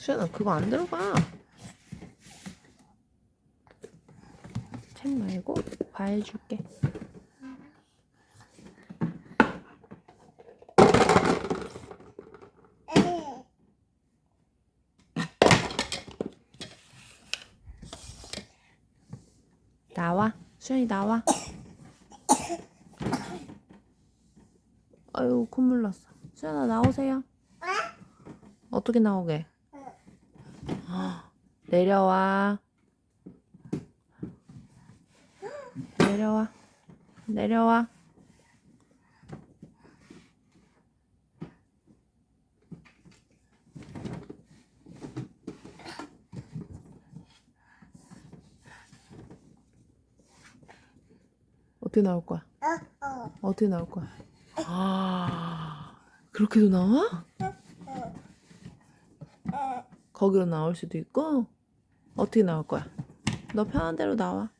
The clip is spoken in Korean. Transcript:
수연아 그거 안 들어가. 책 말고 과일 줄게. 나와. 수연이 나와. 아유 콧물 났어. 수연아 나오세요. 어떻게 나오게? 아, 내려와. 내려와. 내려와. 어떻게 나올 거야? 어떻게 나올 거야? 아, 그렇게도 나와? 거기로 나올 수도 있고 어떻게 나올 거야? 너 편한 대로 나와.